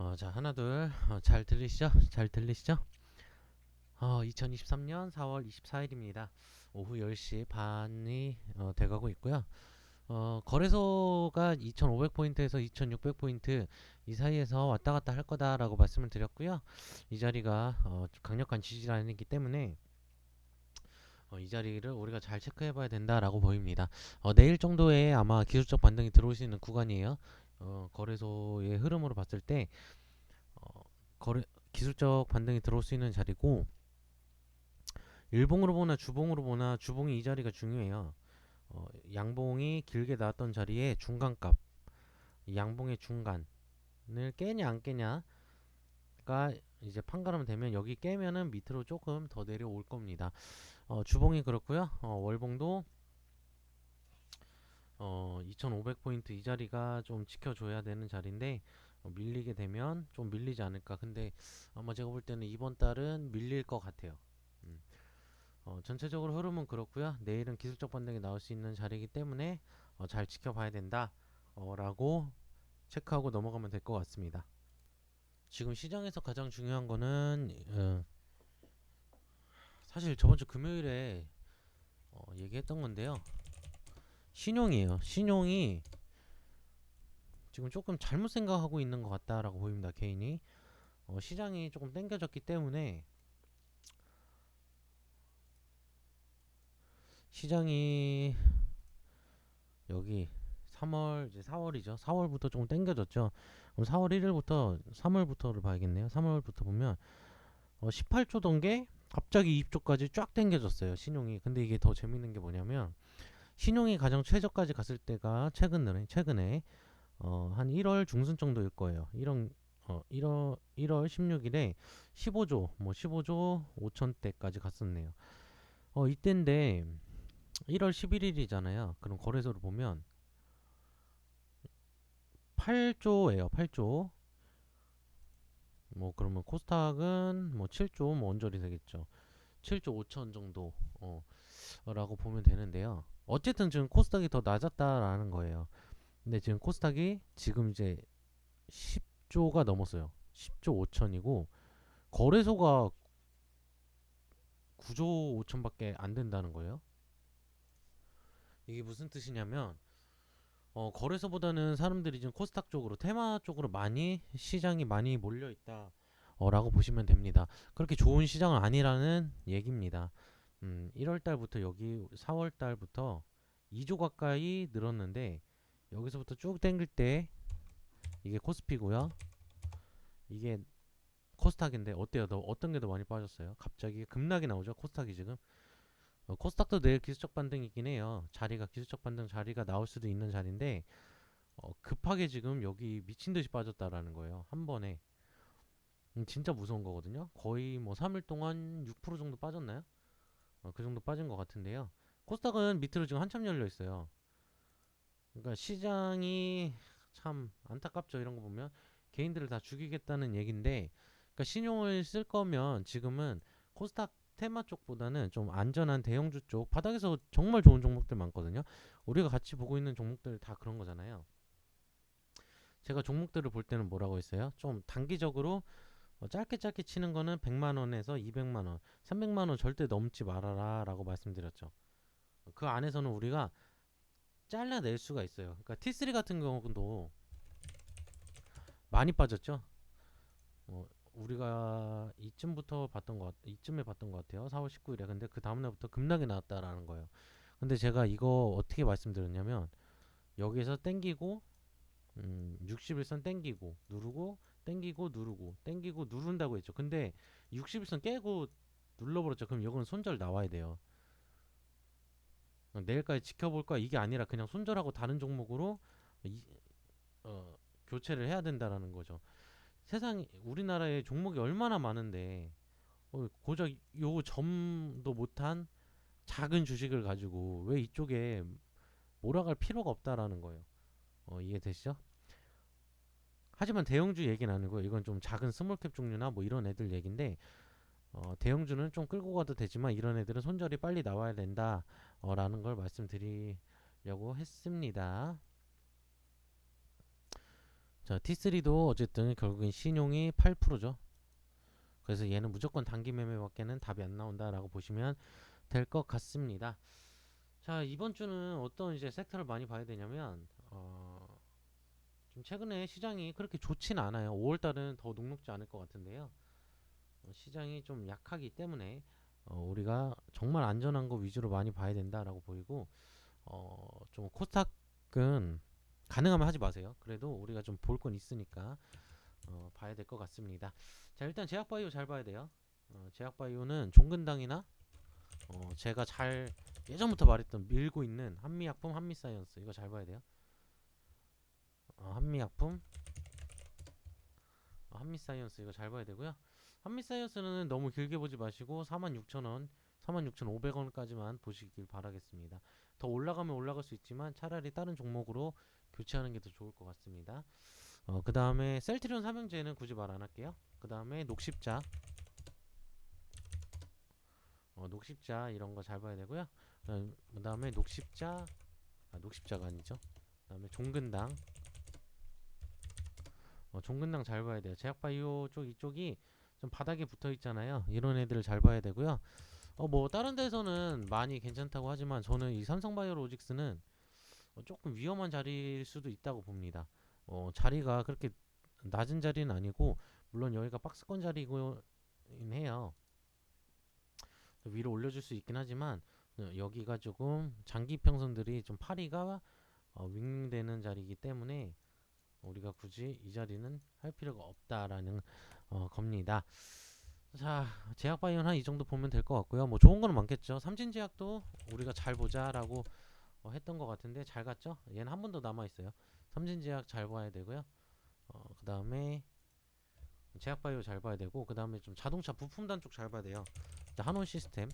어, 자, 하나, 둘. 어, 잘 들리시죠? 잘 들리시죠? 어, 2023년 4월 24일입니다. 오후 10시 반이 어, 돼가고 있고요. 어, 거래소가 2,500포인트에서 2,600포인트 이 사이에서 왔다 갔다 할 거다라고 말씀을 드렸고요. 이 자리가 어, 강력한 지지라인이기 때문에 어, 이 자리를 우리가 잘 체크해 봐야 된다라고 보입니다. 어, 내일 정도에 아마 기술적 반등이 들어올 수 있는 구간이에요. 어, 거래소의 흐름으로 봤을 때 어, 거래 기술적 반등이 들어올 수 있는 자리고 일봉으로 보나 주봉으로 보나 주봉이 이 자리가 중요해요. 어, 양봉이 길게 나왔던 자리에 중간값, 양봉의 중간을 깨냐 안 깨냐가 이제 판가름 되면 여기 깨면은 밑으로 조금 더 내려올 겁니다. 어, 주봉이 그렇고요. 어, 월봉도 어, 2,500포인트 이 자리가 좀 지켜줘야 되는 자리인데 어, 밀리게 되면 좀 밀리지 않을까. 근데 아마 제가 볼 때는 이번 달은 밀릴 것 같아요. 음. 어, 전체적으로 흐름은 그렇고요. 내일은 기술적 반등이 나올 수 있는 자리이기 때문에 어, 잘 지켜봐야 된다. 어, 라고 체크하고 넘어가면 될 것 같습니다. 지금 시장에서 가장 중요한 거는 어, 사실 저번 주 금요일에 어, 얘기했던 건데요. 신용이에요. 신용이 지금 조금 잘못 생각하고 있는 것 같다라고 보입니다. 개인이 어, 시장이 조금 땡겨졌기 때문에 시장이 여기 3월 이제 4월이죠. 4월부터 조금 땡겨졌죠. 그럼 4월 1일부터 3월부터를 봐야겠네요. 3월부터 보면 어, 18조 동계 갑자기 2조까지 쫙 땡겨졌어요. 신용이. 근데 이게 더 재밌는 게 뭐냐면 신용이 가장 최저까지 갔을 때가 최근에 최근에 어, 한 1월 중순 정도일 거예요. 1월 어, 1월 1월 16일에 15조 뭐 15조 5천대까지 갔었네요. 어, 이때인데 1월 11일이잖아요. 그럼 거래소를 보면 8조예요. 8조. 뭐 그러면 코스닥은 뭐 7조 뭐 언저리 되겠죠. 7조 5천 정도 어, 라고 보면 되는데요. 어쨌든 지금 코스닥이 더 낮았다라는 거예요. 근데 지금 코스닥이 지금 이제 10조가 넘었어요. 10조 5천이고 거래소가 9조 5천밖에 안 된다는 거예요. 이게 무슨 뜻이냐면 어, 거래소보다는 사람들이 지금 코스닥 쪽으로 테마 쪽으로 많이 시장이 많이 몰려 있다. 어, 라고 보시면 됩니다. 그렇게 좋은 시장은 아니라는 얘기입니다. 음, 1월 달부터 여기 4월 달부터 2조 가까이 늘었는데 여기서부터 쭉 당길 때 이게 코스피고요. 이게 코스닥인데 어때요? 더 어떤 게 더 많이 빠졌어요? 갑자기 급락이 나오죠. 코스닥이 지금 어, 코스닥도 내일 기술적 반등이긴 해요. 자리가 기술적 반등 자리가 나올 수도 있는 자리인데 어, 급하게 지금 여기 미친 듯이 빠졌다라는 거예요. 한 번에 음, 진짜 무서운 거거든요. 거의 뭐 3일 동안 6% 정도 빠졌나요? 어, 그 정도 빠진 것 같은데요. 코스닥은 밑으로 지금 한참 열려 있어요. 그러니까 시장이 참 안타깝죠. 이런 거 보면 개인들을 다 죽이겠다는 얘긴데, 그러니까 신용을 쓸 거면 지금은 코스닥 테마 쪽보다는 좀 안전한 대형주 쪽 바닥에서 정말 좋은 종목들 많거든요. 우리가 같이 보고 있는 종목들 다 그런 거잖아요. 제가 종목들을 볼 때는 뭐라고 했어요? 좀 단기적으로 어, 짧게 짧게 치는 거는 100만 원에서 200만 원, 300만 원 절대 넘지 말아라라고 말씀드렸죠. 그 안에서는 우리가 잘라낼 수가 있어요. 그러니까 T3 같은 경우도 많이 빠졌죠. 어, 우리가 이쯤부터 봤던 것 같, 이쯤에 봤던 것 같아요. 4월 19일에. 근데 그 다음 날부터 급락이 나왔다라는 거예요. 근데 제가 이거 어떻게 말씀드렸냐면 여기서 땡기고 음, 60일선 땡기고 누르고 땡기고 누르고 땡기고 누른다고 했죠. 근데 60일선 깨고 눌러버렸죠. 그럼 이건 손절 나와야 돼요. 어, 내일까지 지켜볼 거야 이게 아니라 그냥 손절하고 다른 종목으로 이, 어, 교체를 해야 된다라는 거죠. 세상 우리나라에 종목이 얼마나 많은데 어, 고작 요 점도 못한 작은 주식을 가지고 왜 이쪽에 몰아갈 필요가 없다라는 거예요. 어, 이해되시죠? 하지만 대형주 얘기는 아니고 이건 좀 작은 스몰캡 종류나 뭐 이런 애들 얘긴데 어, 대형주는 좀 끌고 가도 되지만 이런 애들은 손절이 빨리 나와야 된다 어, 라는 걸 말씀드리려고 했습니다. 자, T3도 어쨌든 결국엔 신용이 8%죠. 그래서 얘는 무조건 단기 매매밖에는 답이 안 나온다라고 보시면 될 것 같습니다. 자, 이번 주는 어떤 이제 섹터를 많이 봐야 되냐면 어, 좀 최근에 시장이 그렇게 좋진 않아요. 5월 달은 더 녹록지 않을 것 같은데요. 어, 시장이 좀 약하기 때문에 어, 우리가 정말 안전한 거 위주로 많이 봐야 된다라고 보이고 어, 좀 코스닥은 가능하면 하지 마세요. 그래도 우리가 좀 볼 건 있으니까 어, 봐야 될 것 같습니다. 자 일단 제약바이오 잘 봐야 돼요. 어, 제약바이오는 종근당이나 어, 제가 잘 예전부터 말했던 밀고 있는 한미약품, 한미사이언스 이거 잘 봐야 돼요. 어, 한미약품, 어, 한미사이언스 이거 잘 봐야 되고요. 한미사이언스는 너무 길게 보지 마시고 46,000원, 46,500원까지만 보시길 바라겠습니다. 더 올라가면 올라갈 수 있지만 차라리 다른 종목으로 교체하는 게 더 좋을 것 같습니다. 어, 그 다음에 셀트리온 삼형제는 굳이 말 안 할게요. 그 다음에 녹십자, 어, 녹십자 이런 거 잘 봐야 되고요. 그 다음에 녹십자, 아, 녹십자가 아니죠. 그 다음에 종근당, 어, 종근당 잘 봐야 돼요. 제약바이오 쪽 이쪽이 좀 바닥에 붙어 있잖아요. 이런 애들을 잘 봐야 되고요. 어, 뭐 다른 데서는 많이 괜찮다고 하지만 저는 이 삼성바이오로직스는 어, 조금 위험한 자리일 수도 있다고 봅니다. 어, 자리가 그렇게 낮은 자리는 아니고 물론 여기가 박스권 자리이긴 해요. 위로 올려줄 수 있긴 하지만 어, 여기가 조금 장기 평선들이 좀 파리가 어, 윙윙되는 자리이기 때문에 우리가 굳이 이 자리는 할 필요가 없다라는 어, 겁니다. 자, 제약 바이오는 한이 정도 보면 될 것 같고요. 뭐 좋은 거는 많겠죠. 삼진 제약도 우리가 잘 보자라고 어, 했던 것 같은데 잘 갔죠? 얘는 한 번 더 남아 있어요. 삼진 제약 잘 봐야 되고요. 어, 그 다음에 제약 바이오 잘 봐야 되고 그 다음에 좀 자동차 부품단 쪽 잘 봐야 돼요. 자, 한원 시스템,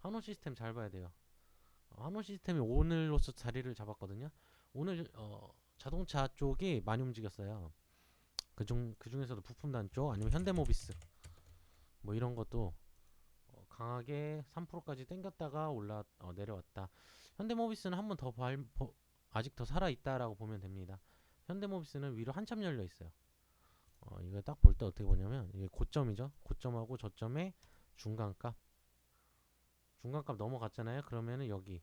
한원 시스템 잘 봐야 돼요. 어, 한원 시스템이 오늘로서 자리를 잡았거든요. 오늘 어, 자동차 쪽이 많이 움직였어요. 그중 그 중에서도 부품단 쪽 아니면 현대모비스 뭐 이런 것도 어, 강하게 3%까지 땡겼다가 올라 어, 내려왔다. 현대모비스는 한 번 더 아직 더 살아 있다라고 보면 됩니다. 현대모비스는 위로 한참 열려 있어요. 어, 이거 딱 볼 때 어떻게 보냐면 이게 고점이죠. 고점하고 저점의 중간값. 중간값 넘어갔잖아요. 그러면은 여기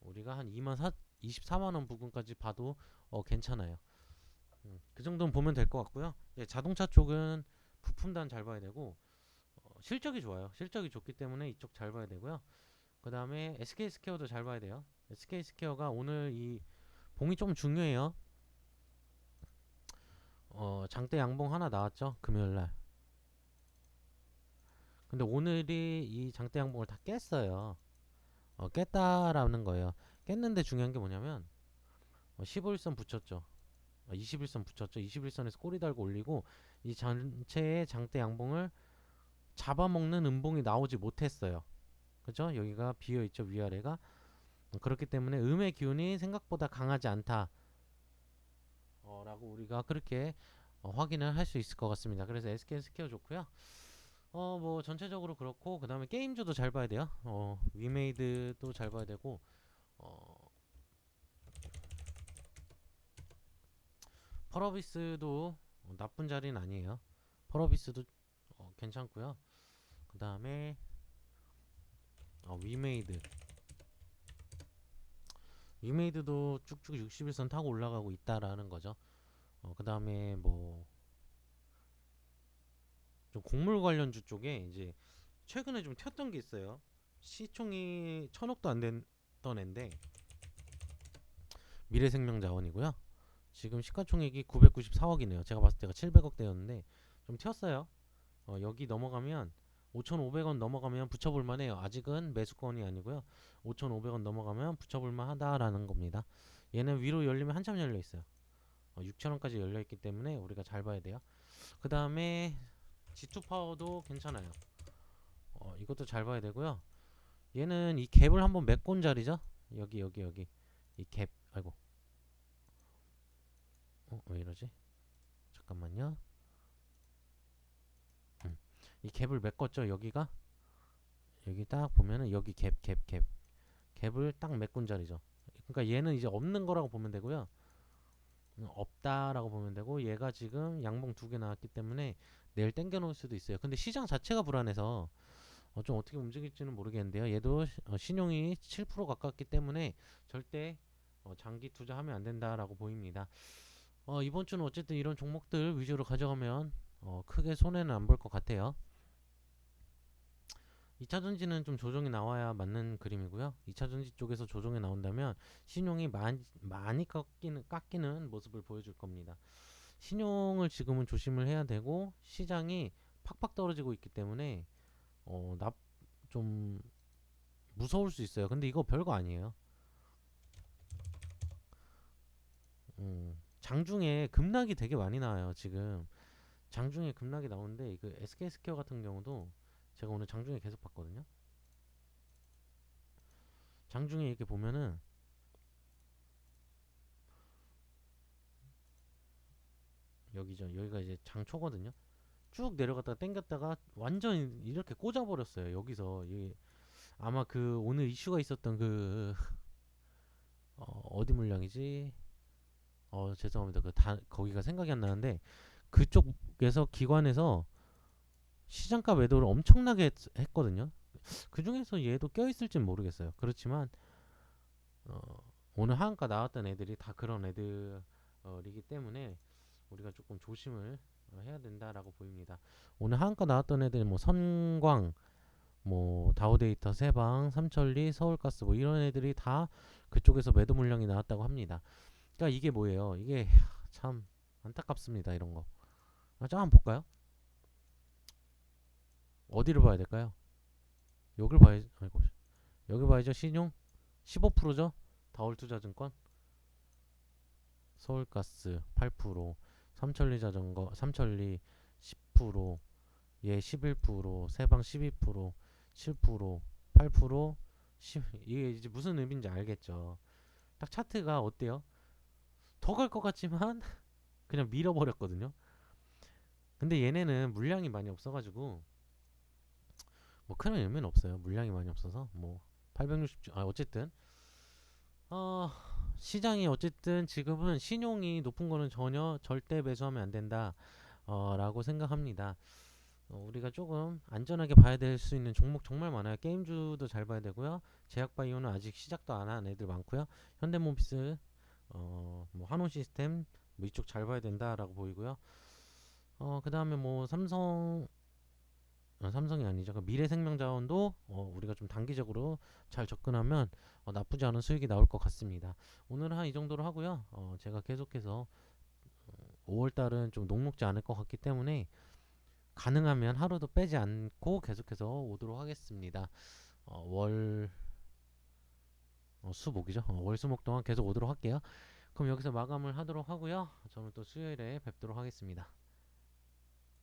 우리가 한 2만 4, 24만 원 부근까지 봐도 어, 괜찮아요. 음, 그 정도는 보면 될 것 같고요. 예, 자동차 쪽은 부품단 잘 봐야 되고 어, 실적이 좋아요. 실적이 좋기 때문에 이쪽 잘 봐야 되고요. 그 다음에 SK 스퀘어도 잘 봐야 돼요. SK 스퀘어가 오늘 이 봉이 좀 중요해요. 어, 장대 양봉 하나 나왔죠. 금요일 날. 근데 오늘이 이 장대 양봉을 다 깼어요. 어, 깼다라는 거예요. 깼는데 중요한 게 뭐냐면 어, 15일선 붙였죠. 21선 붙였죠. 21선에서 꼬리 달고 올리고 이 전체의 장대 양봉을 잡아먹는 음봉이 나오지 못했어요. 그죠? 여기가 비어 있죠. 위아래가. 그렇기 때문에 음의 기운이 생각보다 강하지 않다. 어, 라고 우리가 그렇게 어, 확인을 할 수 있을 것 같습니다. 그래서 SK 스퀘어 좋고요. 어, 뭐 전체적으로 그렇고 그 다음에 게임주도 잘 봐야 돼요. 어, 위메이드도 잘 봐야 되고 어, 펄어비스도 어, 나쁜 자리는 아니에요. 펄어비스도 어, 괜찮고요. 그 다음에 어, 위메이드 위메이드도 쭉쭉 61선 타고 올라가고 있다라는 거죠. 어, 그 다음에 뭐 좀 곡물 관련주 쪽에 이제 최근에 좀 튀었던 게 있어요. 시총이 천억도 안 됐던 앤데 미래생명자원이고요. 지금 시가총액이 994억이네요. 제가 봤을 때가 700억대였는데 좀 튀었어요. 어, 여기 넘어가면 5,500원 넘어가면 붙여볼 만 해요. 아직은 매수권이 아니고요. 5,500원 넘어가면 붙여볼 만 하다라는 겁니다. 얘는 위로 열리면 한참 열려 있어요. 어, 6,000원까지 열려 있기 때문에 우리가 잘 봐야 돼요. 그 다음에 G2 파워도 괜찮아요. 어, 이것도 잘 봐야 되고요. 얘는 이 갭을 한번 메꼰 자리죠. 여기 여기 여기 이 갭. 아이고 어, 왜 이러지? 잠깐만요. 음. 이 갭을 메꿨죠, 여기가? 여기 딱 보면은 여기 갭, 갭, 갭. 갭을 딱 메꾼 자리죠. 그러니까 얘는 이제 없는 거라고 보면 되고요. 없다라고 보면 되고 얘가 지금 양봉 두 개 나왔기 때문에 내일 땡겨 놓을 수도 있어요. 근데 시장 자체가 불안해서 어, 좀 어떻게 움직일지는 모르겠는데요. 얘도 시- 어, 신용이 7% 가깝기 때문에 절대 어, 장기 투자하면 안 된다라고 보입니다. 어, 이번 주는 어쨌든 이런 종목들 위주로 가져가면 어, 크게 손해는 안 볼 것 같아요. 2차 전지는 좀 조정이 나와야 맞는 그림이고요. 2차 전지 쪽에서 조정이 나온다면 신용이 많이, 많이 깎이는, 깎이는 모습을 보여줄 겁니다. 신용을 지금은 조심을 해야 되고 시장이 팍팍 떨어지고 있기 때문에 어, 납, 좀 무서울 수 있어요. 근데 이거 별거 아니에요. 음, 장중에 급락이 되게 많이 나와요. 지금 장중에 급락이 나오는데 그 SK스퀘어 같은 경우도 제가 오늘 장중에 계속 봤거든요. 장중에 이렇게 보면은 여기죠. 여기가 이제 장초거든요. 쭉 내려갔다가 땡겼다가 완전 이렇게 꽂아버렸어요. 여기서 이 아마 그 오늘 이슈가 있었던 그 어, 어디 물량이지? 어 죄송합니다. 그 다 거기가 생각이 안 나는데 그쪽에서 기관에서 시장가 매도를 엄청나게 했, 했거든요. 그 중에서 얘도 껴 있을진 모르겠어요. 그렇지만 어, 오늘 하한가 나왔던 애들이 다 그런 애들이기 때문에 우리가 조금 조심을 어, 해야 된다라고 보입니다. 오늘 하한가 나왔던 애들 뭐 선광, 뭐 다우데이터, 세방, 삼천리, 서울가스 뭐 이런 애들이 다 그쪽에서 매도 물량이 나왔다고 합니다. 그러니까 이게 뭐예요? 이게 참 안타깝습니다. 이런 거. 아, 자 한번 볼까요? 어디를 봐야 될까요? 여길 봐야 아이고 여기 봐야죠. 신용 15%죠. 다올투자증권 서울가스 8% 삼천리 자전거 삼천리 10%, 얘 11%, 세방 12%, 7%, 8%, 10, 이게 이제 무슨 의미인지 알겠죠. 딱 차트가 어때요? 더 갈 것 같지만 그냥 밀어버렸거든요. 근데 얘네는 물량이 많이 없어가지고 뭐 큰 의미는 없어요. 물량이 많이 없어서 뭐 860, 아 어쨌든 어 시장이 어쨌든 지금은 신용이 높은 거는 전혀 절대 매수하면 안 된다. 어, 라고 생각합니다. 어, 우리가 조금 안전하게 봐야 될 수 있는 종목 정말 많아요. 게임주도 잘 봐야 되고요. 제약바이오는 아직 시작도 안 한 애들 많고요. 현대모비스, 어, 뭐 한온시스템 뭐 이쪽 잘 봐야 된다라고 보이고요. 어, 그 다음에 뭐 삼성, 어, 삼성이 아니죠. 그 미래생명자원도 어, 우리가 좀 단기적으로 잘 접근하면 어, 나쁘지 않은 수익이 나올 것 같습니다. 오늘은 한 이 정도로 하고요. 어, 제가 계속해서 5월 달은 좀 녹록지 않을 것 같기 때문에 가능하면 하루도 빼지 않고 계속해서 오도록 하겠습니다. 어, 월 어, 수목이죠. 어, 월 수목 동안 계속 오도록 할게요. 그럼 여기서 마감을 하도록 하고요. 저는 또 수요일에 뵙도록 하겠습니다.